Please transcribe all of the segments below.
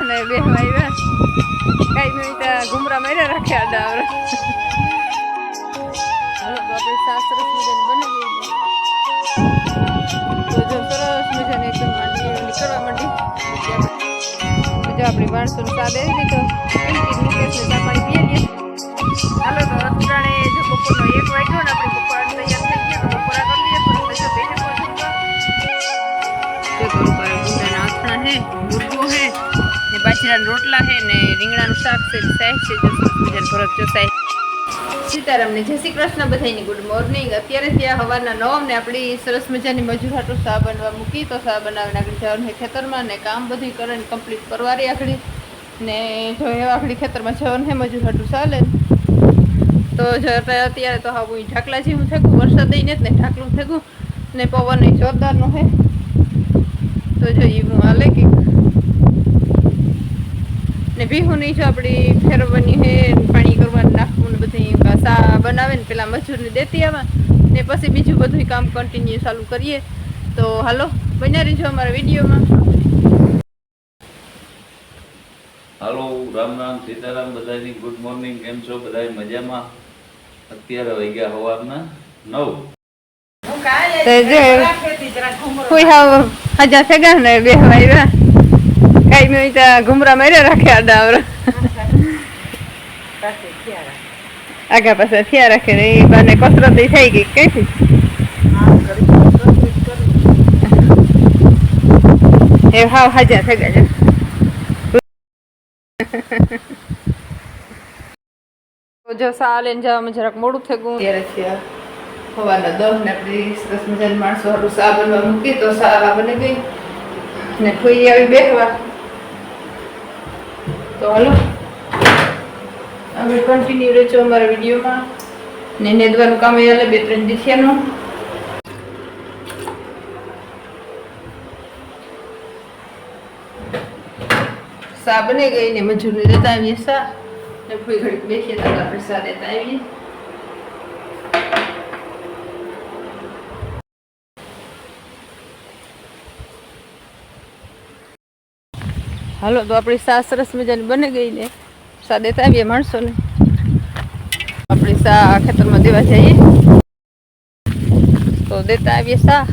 અને બે આવ્યા કઈ નહીં ત્યાં ઘુમરા માર્યા રાખ્યા ડાવર હાલો, તો આપણે સાસ સરસ મજાની બની ગઈ. તો જો સરસ મજાની એકદમ માંડી આપણી માણસો સા દઈ દીધો લઈએ. હાલો હે મુરગો હે. ને રોટલા છે ને રીંગણાનું શાક છે સાહેબ છે મજાનું ભરત જો શાક સીતારામને જય શ્રી કૃષ્ણ બધાની ગુડ મોર્નિંગ અત્યારે ત્યાં હવાના નવ ને આપણી સરસ મજાની મજૂર હાટું સા બનવા મૂકી, તો સા બનાવીને આગળ જવાનું છે ખેતરમાં ને કામ બધું કરીને કમ્પ્લીટ કરવારી આગળ. ને જો એવા આગળ ખેતરમાં જવાનું છે મજૂર હાટું ચાલે. તો જો અત્યારે તો હા હું ઢાકલા જેવું થયું વરસાદ દઈને જ ને ઢાકલું થયું ને પવન જોરદારનું છે તો જો એવું હાલે કે ને ભીહું નહીં જો આપણી ફેરવવાની હે પાણી કરવાનું નાખવું ને બધું સા બનાવે ને પેલા મજૂરને દેતી આવા ને પછી બીજું બધું કામ કન્ટિન્યુ ચાલુ કરીએ. તો હાલો બન્યા રહીજો અમારા વિડીયોમાં. હાલો રામ રામ સીતારામ બધાની ગુડ મોર્નિંગ કેમ છો? બધા મજામાં? અત્યારે વાગ્યા સવારના નવ. તો જો કોઈ હાવ હજા થયા ને બે આવ્યા કઈ નહીં ત્યાં ઘુમરા માર્યા રાખ્યા ડાવર આગા પાસે થયા રાખે ને એ બાને કસરત થઈ ગઈ કઈથી એ હાવ હાજર થઈ ગયા જો સા લઈને જવામાં જરાક મોડું થઈ ગયું. ત્યારે થયા. સવારના દહ ને આપણી સરસ મજાની માણસો સારું સા બનવા મૂકી તો સા બની ગઈ. ને ખોઈ આવી બેસવા તો હાલો. હવે કન્ટિન્યુ રહેજો અમારા વિડીયોમાં. ને નેદવાનું કામ એ હાલે, બે ત્રણ દિવસનું સા બને ગઈ ને મજૂરને દેતા આવીએ સા. ને ફૂઈ ઘડી બેસીએ તો આપણે સા દેતા આવીએ. હાલો, તો આપણી સા સરસ મજાની બની ગઈ ને. સા દેતા આવીએ માણસોને. આપણી સા ખેતરમાં દેવા જઈએ. તો દેતા આવીએ સા.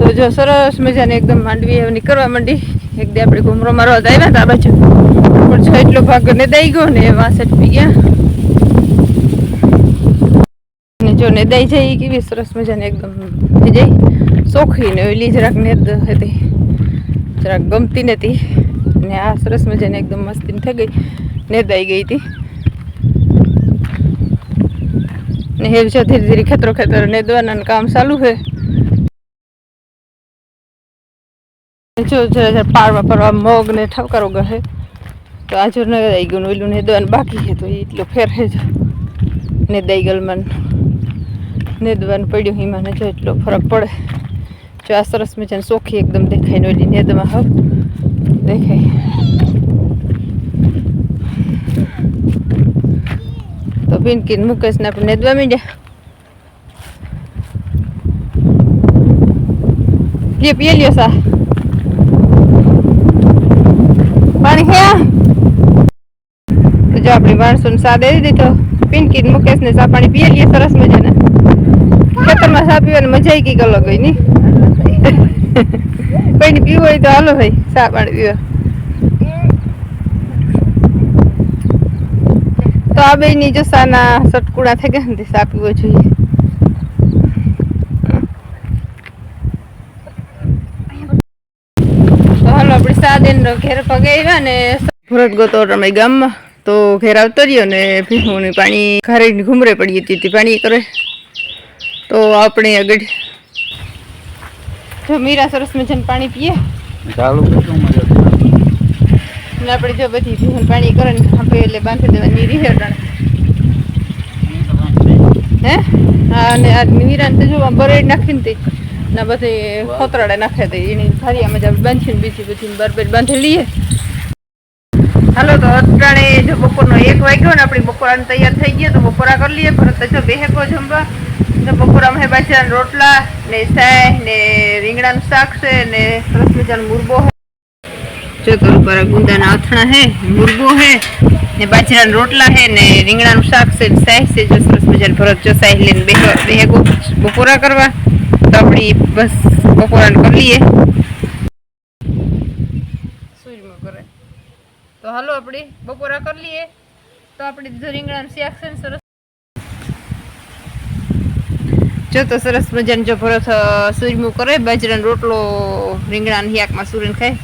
તો જો સરસ મજાની એકદમ માંડવી હવે નીકળવા માંડી. એક દે આપણે ઘુમરો મારવા આવ્યા હતા બાજુ. પણ જો એટલો ભાગ ને દઈ ગયો ને વાસઠ પી ગયા. ને જો ને દઈ જાય કેવી સરસ મજાની એકદમ થઈ ચોખ્ખી ને ઓલી જરાક ને હતી. જરાક ગમતી નથી ને આ સરસ મજાને એકદમ મસ્તી થઈ ગઈ. નેદાઈ ગઈ હતી. ને હેવ છે ધીરે ધીરે ખેતરો ખેતરો નેદવાના કામ ચાલુ છે. જો જરા જરા પાડવા પાડવા મગ ને ઠપકારો ગહે. તો આજુ ન નેદાઈ ગયું ને ઓલું નેદવાનું બાકી છે તો એટલો ફેર છે જો. દઈ ગયેલ મન નેદવાનું પડ્યું એમાં ને જો એટલો ફરક પડે. જો આ સરસ મજાની ચોખ્ખી એકદમ દેખાય ને નેદમાં હવ દેખાય. તો પિંકી ને મુકેશ ને આપણે નેદવા માંડ્યા. લ્યો, પીએ લ્યો સા. પાણી હે? જો આપણે માણસો સા દેવી દીધો. પિંકી ને મુકેશ ને સા પાણી પીએ લઈએ સરસ મજાના. ખેતરમાં સા પીવાની મજા આવી ગઈ અલગ હોયની. કોઈને પીવું હોય તો હાલો ભાઈ સા પાણી પીવા તો આ બે ની જો સાના સટકુડા થઈ ગયા ને સા પીવો જોઈએ. હાલો આપણે સા દઈને ઘેર પગે આવ્યા ને ભરત ગોતો રમે ગામમાં, તો ઘેર આવતો રહ્યો ને ને પાણી ઘરે ઘૂમરે પડી હતી પાણી કરે. તો આપણે આગળ જો મીરા સરસ મજાનું પાણી પીએ. ચાલુ ને આપણે જો બધી ભીહું પાણી કરે ને આપણે એટલે બાંધી દેવાની રીહે હે? હા અને આ મીરાને તો જો બરેડ નાખીને તે. ના બધી ખોતરાડે નાખે તે. એની સારી આમ જ આપણે બાંધીને બીજી બધી બરબર બાંધી લઈએ. હાલો, તો અત્યારે જો બપોરનો એક વાગ્યો ને, આપણી બપોરાને તૈયાર થઈ ગયા તો બપોરા કરી લઈએ. ભરત જો બેહેકો જમવા. તો બપોરામાં હે બાજરાના રોટલા ને સાય ને રીંગણાનું શાક છે ને સરસ મજાનો મુરબો છે જો તો ઉપર ગુંદાના અથણા હે, મુરબો હે, ને બાજરાના રોટલા હે, ને રીંગણાનું શાક છે સાહ છે. જો સરસ મજાનું ભરત જો સાય લઈને બે બે બપોરા કરવા. તો આપણી બસ બપોરાને કરી લઈએ સૂર્યમાં કરે હાલો આપણે બપોરા કરી લઈએ. તો આપણે દીધું રીંગણાનું શાક સરસ. જો તો સરસ મજાનો જો ભરત સૂરમું કરે, બાજરાનો રોટલો, રીંગણાના શાકમાં સુરીને ખાય.